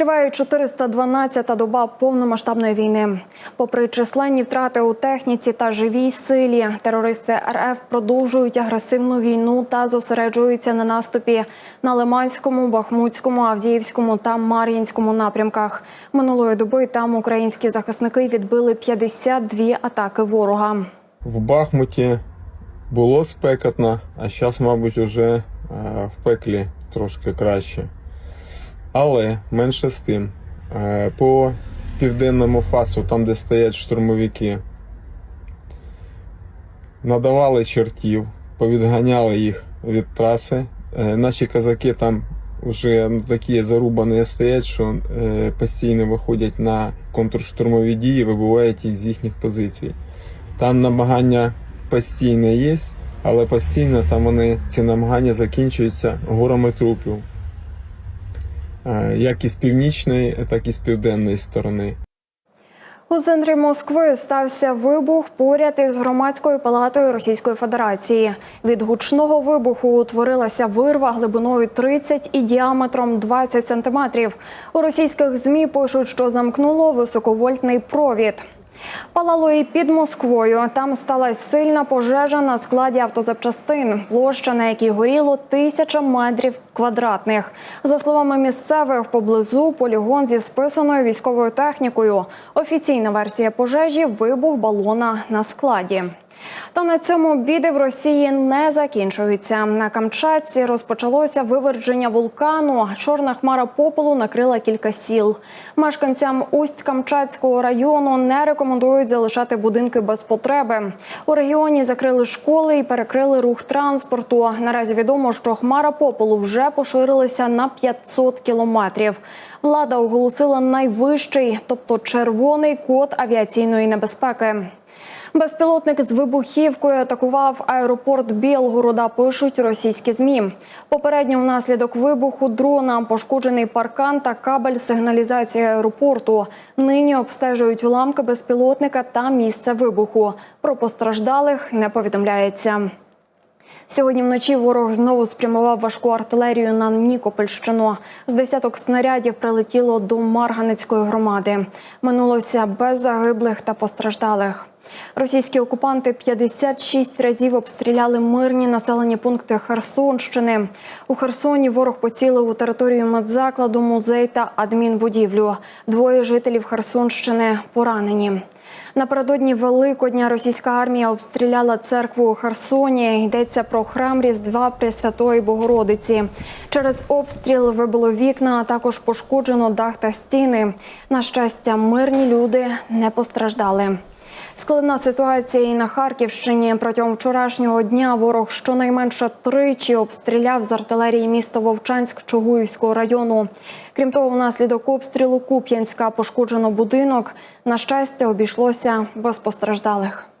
Триває 412-та доба повномасштабної війни. Попри численні втрати у техніці та живій силі, терористи РФ продовжують агресивну війну та зосереджуються на наступі на Лиманському, Бахмутському, Авдіївському та Мар'їнському напрямках. Минулої доби там українські захисники відбили 52 атаки ворога. В Бахмуті було спекотно, а зараз, мабуть, уже е, в пеклі трошки краще. Але менше з тим, е, по південному фасу, там, де стоять штурмовики, надавали чертів, повідганяли їх від траси. Е, Наші козаки там вже ну, такі зарубані стоять, що е, постійно виходять на контрштурмові дії, вибивають їх з їхніх позицій. Там намагання постійне є, але постійно там вони ці намагання закінчуються горами трупів. Е, Як із північної, так і з південної сторони. У центрі Москви стався вибух поряд із громадською палатою Російської Федерації. Від гучного вибуху утворилася вирва глибиною 30 і діаметром 20 сантиметрів. У російських змі пишуть, що замкнуло високовольтний провід. Палало і під Москвою. Там сталася сильна пожежа на складі автозапчастин, площа на якій горіло тисяча метрів квадратних. За словами місцевих, поблизу полігон зі списаною військовою технікою. Офіційна версія пожежі вибух балона на складі. Та на цьому біди в Росії не закінчуються. На Камчатці розпочалося виверження вулкану. Чорна хмара попелу накрила кілька сіл. Мешканцям усть Камчатського району не рекомендують залишати будинки без потреби. У регіоні закрили школи і перекрили рух транспорту. Наразі відомо, що хмара попелу вже поширилася на 500 кілометрів. Влада оголосила найвищий, тобто червоний код авіаційної небезпеки. Безпілотник з вибухівкою атакував аеропорт Білгорода. Пишуть російські змі. Попередньо внаслідок вибуху дрона пошкоджений паркан та кабель сигналізації аеропорту. Нині обстежують уламки безпілотника та місце вибуху. Про постраждалих не повідомляється. Сьогодні вночі ворог знову спрямував важку артилерію на Нікопольщину. З десяток снарядів прилетіло до Марганецької громади. Минулося без загиблих та постраждалих. Російські окупанти 56 разів обстріляли мирні населені пункти Херсонщини. У Херсоні ворог поцілив у територію медзакладу, музей та адмінбудівлю. Двоє жителів Херсонщини поранені. Напередодні Великодня російська армія обстріляла церкву у Херсоні. Йдеться про храм Різдва Пресвятої Богородиці. Через обстріл вибило вікна, а також пошкоджено дах та стіни. На щастя, мирні люди не постраждали. Складна ситуація і на Харківщині. Протягом вчорашнього дня ворог щонайменше тричі обстріляв з артилерії місто Вовчанськ Чугуївського району. Крім того, внаслідок обстрілу Куп'янська пошкоджено будинок. На щастя, обійшлося без постраждалих.